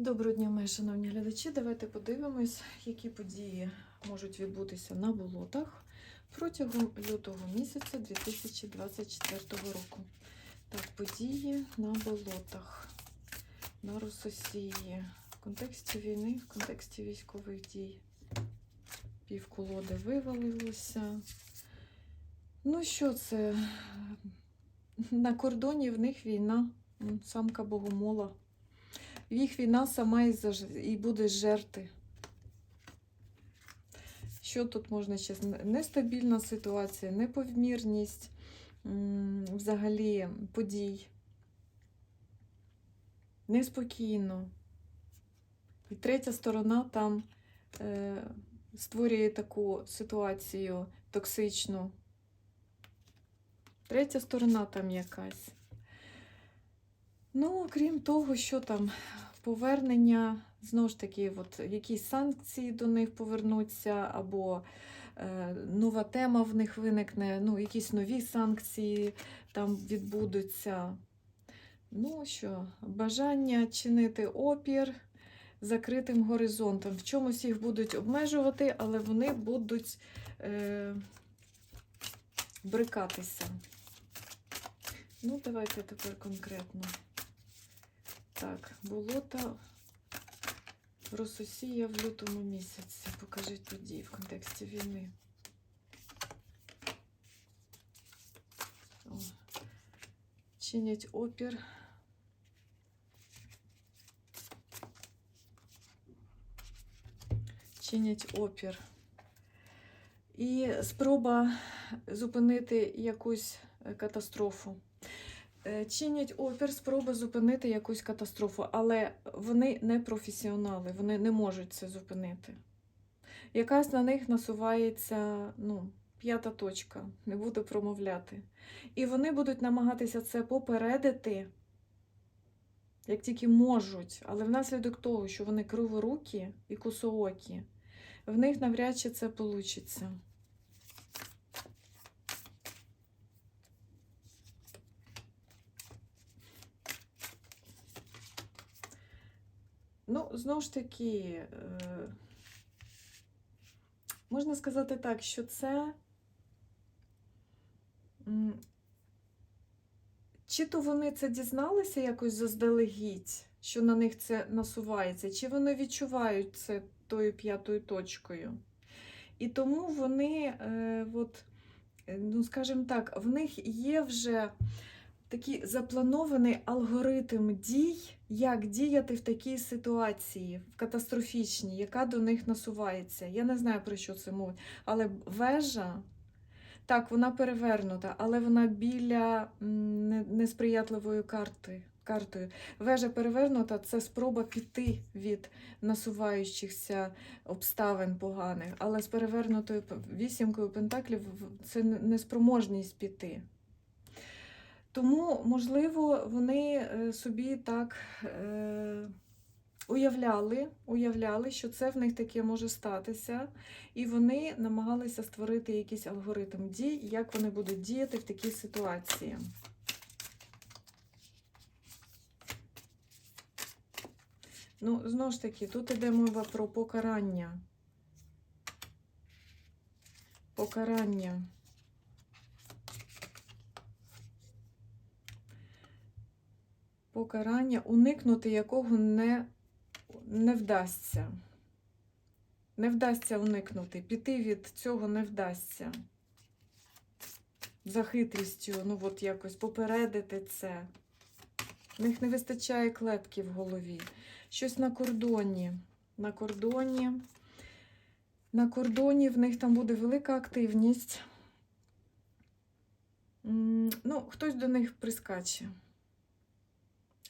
Доброго дня, мої шановні глядачі. Давайте подивимось, які події можуть відбутися на болотах протягом лютого місяця 2024 року. Так, події на болотах, на Рососії, в контексті війни, в контексті військових дій. Півколоди вивалилося. Ну, що це? На кордоні в них війна, самка богомола. Їх війна сама і, заж... і буде жерти. Що тут можна ще? Нестабільна ситуація, неповмірність взагалі подій. Неспокійно. І третя сторона там е, створює таку ситуацію токсичну. Третя сторона там якась. Ну, крім того, що там повернення, знову ж таки, от, якісь санкції до них повернуться, або е, нова тема в них виникне, ну, якісь нові санкції там відбудуться. Ну що, бажання чинити опір закритим горизонтом. В чомусь їх будуть обмежувати, але вони будуть е, брикатися. Ну, давайте тепер конкретно. Так, болота Рососія в лютому місяці. Покажіть події в контексті війни. О. Чинять опір. Чинять опір. І спроба зупинити якусь катастрофу. Е, Чинять опір, спроба зупинити якусь катастрофу, але вони не професіонали, вони не можуть це зупинити. Якась на них насувається ну, п'ята точка, не буду промовляти. І вони будуть намагатися це попередити, як тільки можуть, але внаслідок того, що вони криворукі і косоокі, в них навряд чи це вийде. Ну, знову ж таки, е, можна сказати так, що це чи то вони це дізналися якось заздалегідь, що на них це насувається, чи вони відчувають це тою п'ятою точкою. І тому вони, е, от, е, ну, скажімо так, в них є вже такий запланований алгоритм дій, як діяти в такій ситуації, в катастрофічній, яка до них насувається. Я не знаю, про що це мовить, але вежа, так, вона перевернута, але вона біля несприятливої карти. Картою. Вежа перевернута це спроба піти від насуваючихся обставин поганих, але з перевернутою вісімкою пентаклів це неспроможність піти. Тому, можливо, вони е, собі так е, уявляли, уявляли, що це в них таке може статися, і вони намагалися створити якийсь алгоритм дій, як вони будуть діяти в такій ситуації. Ну, знову ж таки, тут іде мова про покарання. Покарання. Покарання, уникнути якого не, не вдасться. Не вдасться уникнути. Піти від цього не вдасться. За хитрістю, ну от якось попередити це. В них не вистачає клепки в голові. Щось на кордоні. На кордоні. На кордоні в них там буде велика активність. Ну, хтось до них прискаче.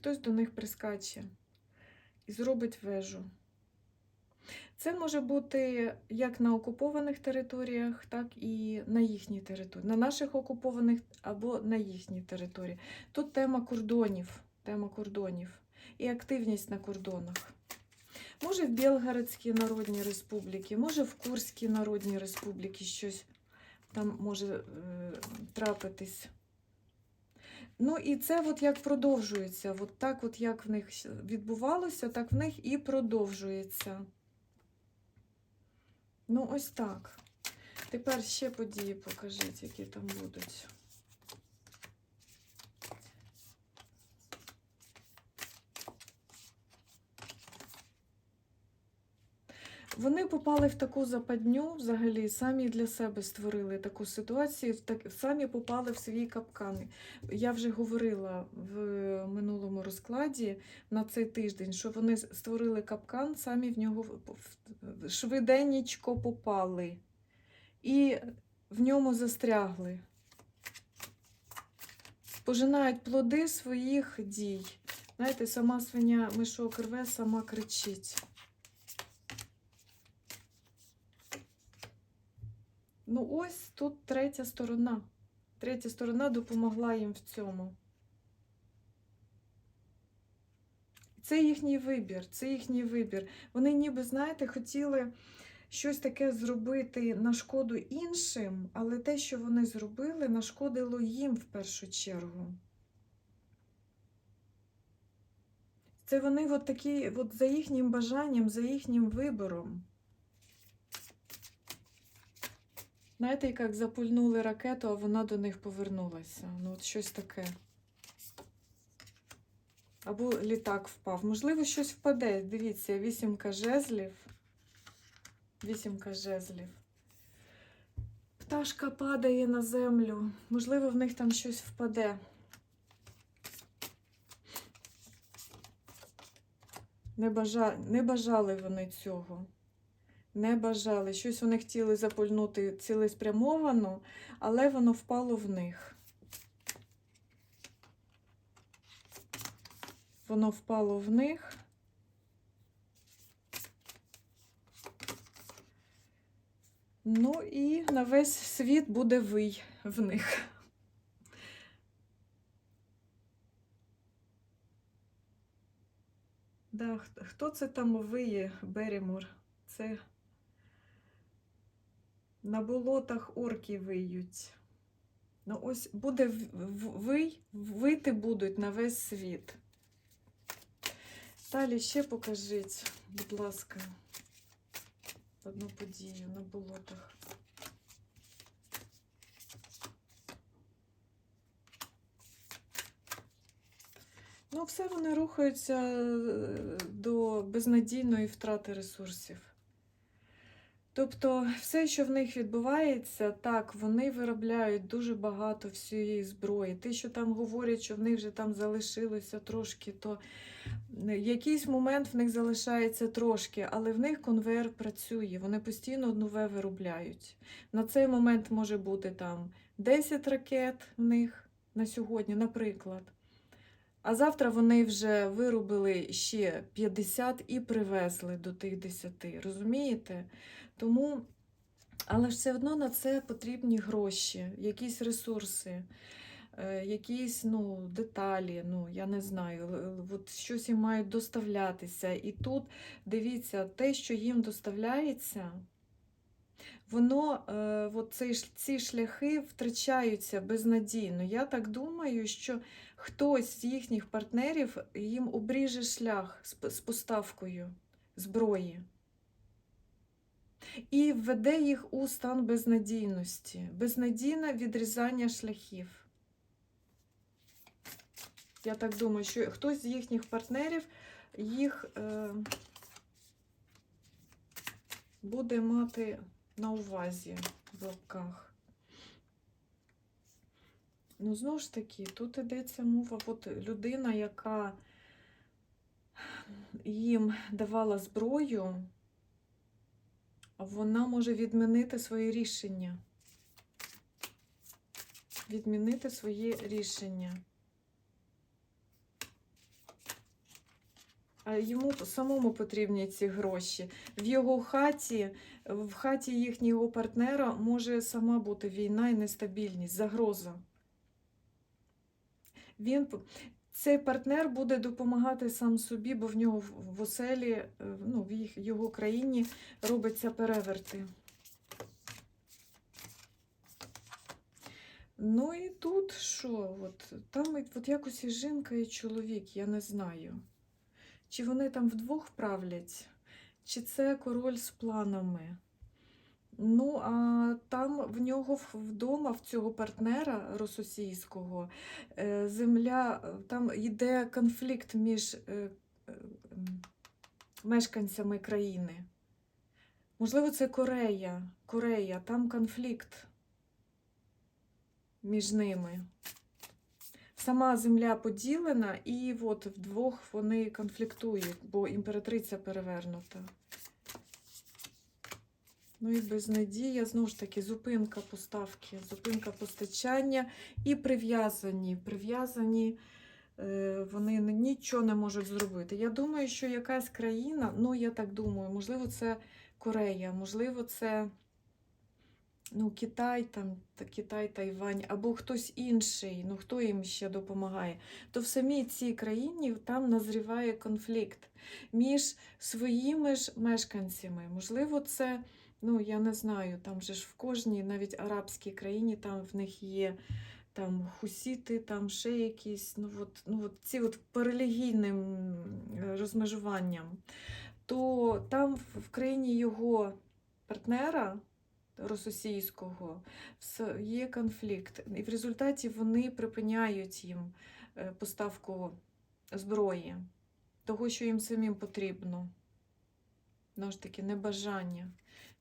Хтось до них прискаче і зробить вежу. Це може бути як на окупованих територіях, так і на їхній території, на наших окупованих або на їхній території. Тут тема кордонів, тема кордонів і активність на кордонах. Може, в Білгородській Народній Республіці, може, в Курській Народній Республіці щось там може е, трапитись. Ну і це от як продовжується. От так, от як в них відбувалося, так в них і продовжується. Ну, ось так. Тепер ще події покажіть, які там будуть. Вони попали в таку западню, взагалі, самі для себе створили таку ситуацію, так, самі попали в свій капкан. Я вже говорила в минулому розкладі на цей тиждень, що вони створили капкан, самі в нього швиденечко попали і в ньому застрягли. Пожинають плоди своїх дій. Знаєте, сама свиня мишок рве, сама кричить. Ну, ось тут третя сторона. Третя сторона допомогла їм в цьому. Це їхній вибір, це їхній вибір. Вони ніби, знаєте, хотіли щось таке зробити на шкоду іншим, але те, що вони зробили, нашкодило їм в першу чергу. Це вони от такі, от за їхнім бажанням, за їхнім вибором. Знаєте, як запульнули ракету, а вона до них повернулася. Ну, от щось таке. Або літак впав. Можливо, щось впаде. Дивіться, вісімка жезлів. Вісімка жезлів. Пташка падає на землю. Можливо, в них там щось впаде. Не, бажа... Не бажали вони цього. Не бажали. Щось вони хотіли запульнути цілеспрямовано, але воно впало в них. Воно впало в них. Ну і на весь світ буде вий в них. Да, хто- це там виє, Берімор? Це на болотах орки виють. Ну, ось буде вий, вити будуть на весь світ. Далі ще покажіть, будь ласка, одну подію на болотах. Ну, все вони рухаються е, до безнадійної втрати ресурсів. Тобто, все, що в них відбувається, так, вони виробляють дуже багато всієї зброї. Те, що там говорять, що в них вже там залишилося трошки, то е, якийсь момент в них залишається трошки, але в них конвейер працює, вони постійно нове виробляють. На цей момент може бути там 10 ракет в них на сьогодні, наприклад. А завтра вони вже виробили ще 50 і привезли до тих 10. Розумієте? Тому, але ж все одно на це потрібні гроші, якісь ресурси, е, якісь ну, деталі, ну, я не знаю, от щось їм мають доставлятися. І тут дивіться, те, що їм доставляється, воно, е, цей, ці шляхи втрачаються безнадійно. Я так думаю, що хтось з їхніх партнерів їм обріже шлях з поставкою зброї і введе їх у стан безнадійності, безнадійне відрізання шляхів. Я так думаю, що хтось з їхніх партнерів їх е, буде мати на увазі в лапках. Ну, знову ж таки, тут йдеться мова, от людина, яка їм давала зброю, вона може відмінити своє рішення. Відмінити своє рішення. Йому самому потрібні ці гроші. В його хаті, в хаті їхнього партнера може сама бути війна і нестабільність, загроза. Він, цей партнер буде допомагати сам собі, бо в нього в- оселі, е, ну, в їх, його країні робиться переверти. Ну і тут що? От, там от якось і жінка, і чоловік, я не знаю. Чи вони там вдвох правлять, чи це король з планами. Ну, а там в нього вдома, в цього партнера російського, е, земля, там йде конфлікт між е, е, мешканцями країни. Можливо, це Корея. Корея, там конфлікт між ними. Сама земля поділена, і от вдвох вони конфліктують, бо імператриця перевернута. Ну і безнадія, знову ж таки, зупинка поставки, зупинка постачання і прив'язані. Прив'язані, е, вони нічого не можуть зробити. Я думаю, що якась країна, ну я так думаю, можливо, це Корея, можливо, це ну, Китай, там, Китай, Тайвань, або хтось інший, ну хто їм ще допомагає, то в самій цій країні там назріває конфлікт між своїми ж мешканцями. Можливо, це, ну я не знаю, там же ж в кожній, навіть арабській країні, там в них є там хусіти, там ще якісь, ну от, ну от ці от релігійним розмежуванням, то там в країні його партнера російського є конфлікт. І в результаті вони припиняють їм е, поставку зброї, того, що їм самим потрібно. Знову ж таки, небажання.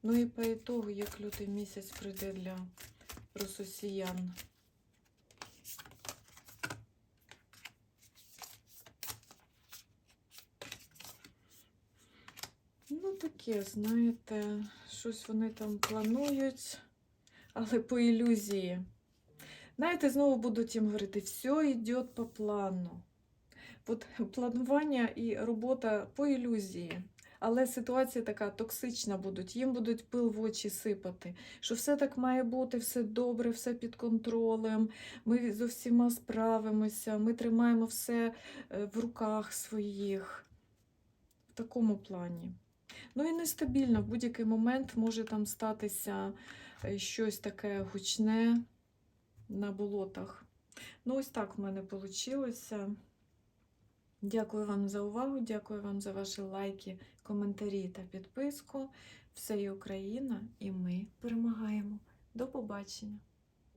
Ну і по ітогу, як лютий місяць прийде для росіян. Ну, таке, знаєте, щось вони там планують, але по ілюзії. Знаєте, знову будуть їм говорити, все йде по плану. От планування і робота по ілюзії. Але ситуація така токсична будуть, їм будуть пил в очі сипати, що все так має бути, все добре, все під контролем, ми з усіма справимося, ми тримаємо все е, в руках своїх. В такому плані. Ну і нестабільно, в будь-який момент може там статися е, щось таке гучне на болотах. Ну, ось так в мене вийшло. Дякую вам за увагу, дякую вам за ваші лайки, коментарі та підписку. Все є Україна, і ми перемагаємо. До побачення!